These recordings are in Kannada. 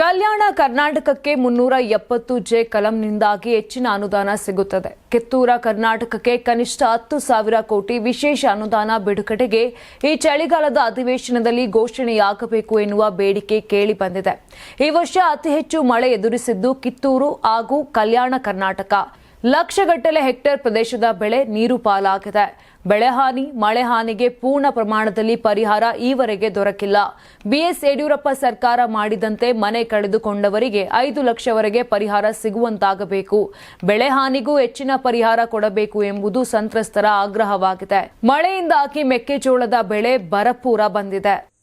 ಕಲ್ಯಾಣ ಕರ್ನಾಟಕಕ್ಕೆ ಮುನ್ನೂರ ಎಪ್ಪತ್ತು ಜೆ ಕಲಂನಿಂದಾಗಿ ಹೆಚ್ಚಿನ ಅನುದಾನ ಸಿಗುತ್ತದೆ. ಕಿತ್ತೂರ ಕರ್ನಾಟಕಕ್ಕೆ ಕನಿಷ್ಠ ಹತ್ತು ಸಾವಿರ ಕೋಟಿ ವಿಶೇಷ ಅನುದಾನ ಬಿಡುಗಡೆಗೆ ಈ ಚಳಿಗಾಲದ ಅಧಿವೇಶನದಲ್ಲಿ ಘೋಷಣೆಯಾಗಬೇಕು ಎನ್ನುವ ಬೇಡಿಕೆ ಕೇಳಿ ಬಂದಿದೆ. ಈ ವರ್ಷ ಅತಿ ಹೆಚ್ಚು ಮಳೆ ಎದುರಿಸಿದ್ದು ಕಿತ್ತೂರು ಹಾಗೂ ಕಲ್ಯಾಣ ಕರ್ನಾಟಕ. ಲಕ್ಷಗಟ್ಟಲೆ ಹೆಕ್ಟೇರ್ ಪ್ರದೇಶದ ಬೆಳೆ ನೀರು ಪಾಲಾಗಿದೆ. ಬೆಳೆ ಹಾನಿ, ಮಳೆ ಹಾನಿಗೆ ಪೂರ್ಣ ಪ್ರಮಾಣದಲ್ಲಿ ಪರಿಹಾರ ಈವರೆಗೆ ದೊರಕಿಲ್ಲ. ಬಿಎಸ್ ಯಡಿಯೂರಪ್ಪ ಸರ್ಕಾರ ಮಾಡಿದಂತೆ ಮನೆ ಕಳೆದುಕೊಂಡವರಿಗೆ ಐದು ಲಕ್ಷವರೆಗೆ ಪರಿಹಾರ ಸಿಗುವಂತಾಗಬೇಕು. ಬೆಳೆ ಹಾನಿಗೂ ಹೆಚ್ಚಿನ ಪರಿಹಾರ ಕೊಡಬೇಕು ಎಂಬುದು ಸಂತ್ರಸ್ತರ ಆಗ್ರಹವಾಗಿದೆ. ಮಳೆಯಿಂದಾಗಿ ಮೆಕ್ಕೆಜೋಳದ ಬೆಳೆ ಬರಪೂರ ಬಂದಿದೆ.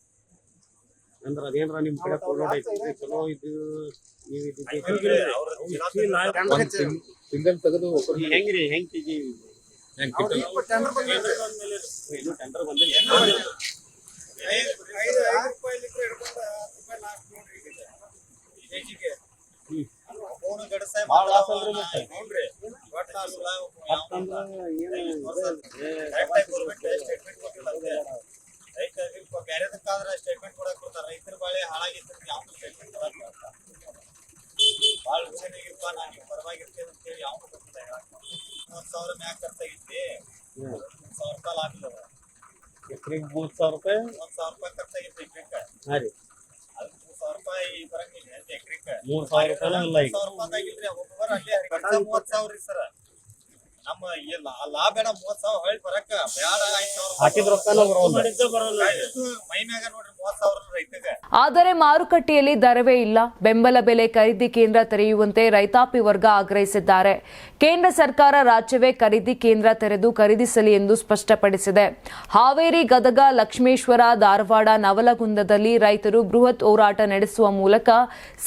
ಅಂದ್ರ ಅದೇನ್ರ ನಿಮ್ ಕಡೆ ಐತಿ? ಚಲೋ ಇದು ನೀವ್ ಇದು ಸಿಂಗಲ್ ತೆಗೆದು ಹೆಂಗ್ರಿ ಹೆಂಗ್ ಕೆಜಿ ಇನ್ನು ಟೆಂಡರ್ ಬಂದಿಲ್ಲ. ಸ್ಟೇಟ್ಮೆಂಟ್ ಕೊಡಕ್ ಪರವಾಗಿರ್ತೇನೆ ಅಂತೇಳಿ ಯಾವ ಬರ್ತಾರೆ ಮೂವತ್ ಸಾವಿರ ಮ್ಯಾಗ ಖರ್ಚಾಗಿತ್ತಿ ಒಂದ್ ಸಾವಿರ ರೂಪಾಯಿ ಲಾಭ ಇಲ್ಲ ಎಕರೆಗೆ ಮೂವತ್ತು ಸಾವಿರ ರೂಪಾಯಿ ಒಂದ್ ಸಾವಿರ ರೂಪಾಯಿ ಖರ್ಚಾಗಿತ್ತು ಎಕ್ರಿಕ ಹಾ ರೀ ಅದು ಮೂರ್ ಸಾವಿರ ರೂಪಾಯಿ ಬರಂಗಿಲ್ಲ ಅಂತ ಎಕ್ರಿಕ ಮೂರ್ ಸಾವಿರ ರೂಪಾಯಿ ಈಗ ಸಾವಿರ ರೂಪಾಯಿ ಆಗಿಲ್ರಿ ಒಬ್ಬೊಬ್ಬರ ಅಲ್ಲೇ ಸಾವಿರ ರೀ ಸರ್ ನಮ್ಮ ಈ ಆ ಲಾಭ ಬೇಡ ಮೂವತ್ ಸಾವಿರ ಹೊಳ್ಳಿ ಬರಕ ಬೇಡ ಐದ್ ಸಾವಿರ ಹಾಕಿದ ರೊಕ್ಕನ ಬರೋಲ್ಲ. ಮೈ ಮ್ಯಾಗ ನೋಡ್ರಿ ಮೂವತ್ ಸಾವಿರ ಆದರೆ ಮಾರುಕಟ್ಟೆಯಲ್ಲಿ ದರವೇ ಇಲ್ಲ. ಬೆಂಬಲ ಬೆಲೆ ಖರೀದಿ ಕೇಂದ್ರ ತೆರೆಯುವಂತೆ ರೈತಾಪಿ ವರ್ಗ ಆಗ್ರಹಿಸಿದ್ದಾರೆ. ಕೇಂದ್ರ ಸರ್ಕಾರ ರಾಜ್ಯವೇ ಖರೀದಿ ಕೇಂದ್ರ ತೆರೆದು ಖರೀದಿಸಲಿ ಎಂದು ಸ್ಪಷ್ಟಪಡಿಸಿದೆ. ಹಾವೇರಿ, ಗದಗ, ಲಕ್ಷ್ಮೇಶ್ವರ, ಧಾರವಾಡ, ನವಲಗುಂದದಲ್ಲಿ ರೈತರು ಬೃಹತ್ ಹೋರಾಟ ನಡೆಸುವ ಮೂಲಕ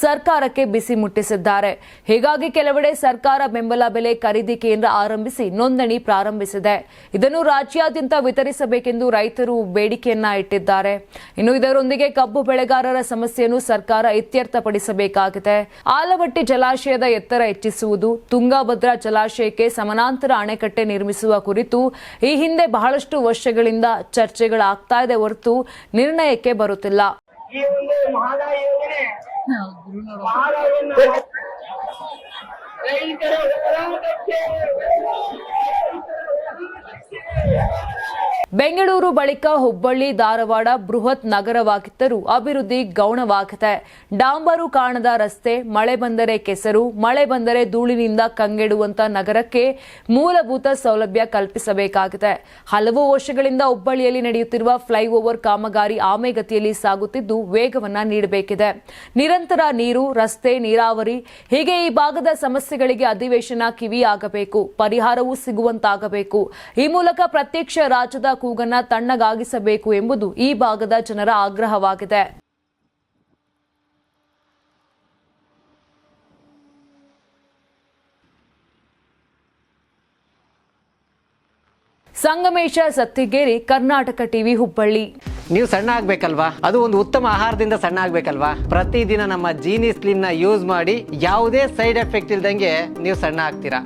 ಸರ್ಕಾರಕ್ಕೆ ಬಿಸಿ ಮುಟ್ಟಿಸಿದ್ದಾರೆ. ಹೀಗಾಗಿ ಕೆಲವೆಡೆ ಸರ್ಕಾರ ಬೆಂಬಲ ಬೆಲೆ ಖರೀದಿ ಕೇಂದ್ರ ಆರಂಭಿಸಿ ನೋಂದಣಿ ಪ್ರಾರಂಭಿಸಿದೆ. ಇದನ್ನು ರಾಜ್ಯಾದ್ಯಂತ ವಿತರಿಸಬೇಕೆಂದು ರೈತರು ಬೇಡಿಕೆಯನ್ನ ಇಟ್ಟಿದ್ದಾರೆ. ಇನ್ನು ಇದರೊಂದಿಗೆ ಕಬ್ಬು ಬೆಳೆಗಾರರ ಸಮಸ್ಯೆಯನ್ನು ಸರ್ಕಾರ ಇತ್ಯರ್ಥಪಡಿಸಬೇಕಾಗಿದೆ. ಆಲಮಟ್ಟಿ ಜಲಾಶಯದ ಎತ್ತರ ಹೆಚ್ಚಿಸುವುದು ತುಂಗಭದ್ರಾ ಜಲಾಶಯಕ್ಕೆ ಸಮಾನಾಂತರ ಅಣೆಕಟ್ಟೆ ನಿರ್ಮಿಸುವ ಕುರಿತು ಈ ಹಿಂದೆ ಬಹಳಷ್ಟು ವರ್ಷಗಳಿಂದ ಚರ್ಚೆಗಳಾಗ್ತಾ ಇದೆ ಹೊರತು ನಿರ್ಣಯಕ್ಕೆ ಬರುತ್ತಿಲ್ಲ. ಬೆಂಗಳೂರು ಬಳಿಕ ಹುಬ್ಬಳ್ಳಿ, ಧಾರವಾಡ ಬೃಹತ್ ನಗರವಾಗಿದ್ದರೂ ಅಭಿವೃದ್ಧಿ ಗೌಣವಾಗಿದೆ. ಡಾಂಬರು ಕಾಣದ ರಸ್ತೆ, ಮಳೆ ಬಂದರೆ ಕೆಸರು, ಮಳೆ ಬಂದರೆ ಧೂಳಿನಿಂದ ಕಂಗೆಡುವಂತ ನಗರಕ್ಕೆ ಮೂಲಭೂತ ಸೌಲಭ್ಯ ಕಲ್ಪಿಸಬೇಕಾಗಿದೆ. ಹಲವು ವರ್ಷಗಳಿಂದ ಹುಬ್ಬಳ್ಳಿಯಲ್ಲಿ ನಡೆಯುತ್ತಿರುವ ಫ್ಲೈಓವರ್ ಕಾಮಗಾರಿ ಆಮೆಗತಿಯಲ್ಲಿ ಸಾಗುತ್ತಿದ್ದು ವೇಗವನ್ನ ನೀಡಬೇಕಿದೆ. ನಿರಂತರ ನೀರು, ರಸ್ತೆ, ನೀರಾವರಿ, ಹೀಗೆ ಈ ಭಾಗದ ಸಮಸ್ಯೆಗಳಿಗೆ ಅಧಿವೇಶನ ಕಿವಿಯಾಗಬೇಕು, ಪರಿಹಾರವೂ ಸಿಗುವಂತಾಗಬೇಕು. ಈ ಮೂಲಕ ಪ್ರತ್ಯಕ್ಷ ರಾಜ್ಯದ ಕೂಗನ್ನ ತಣ್ಣಗಾಗಿಸಬೇಕು ಎಂಬುದು ಈ ಭಾಗದ ಜನರ ಆಗ್ರಹವಾಗಿದೆ. ಸಂಗಮೇಶ ಸತ್ತಿಗೇರಿ, ಕರ್ನಾಟಕ ಟಿವಿ ಹುಬ್ಬಳ್ಳಿ. ನೀವು ಸಣ್ಣ ಆಗ್ಬೇಕಲ್ವಾ? ಅದು ಒಂದು ಉತ್ತಮ ಆಹಾರದಿಂದ ಸಣ್ಣ ಆಗ್ಬೇಕಲ್ವಾ? ಪ್ರತಿದಿನ ನಮ್ಮ ಜೀನಿ ಸ್ಲಿಮ್ನ ಯೂಸ್ ಮಾಡಿ ಯಾವುದೇ ಸೈಡ್ ಎಫೆಕ್ಟ್ ಇಲ್ದಂಗೆ ನೀವು ಸಣ್ಣ ಆಗ್ತೀರಾ?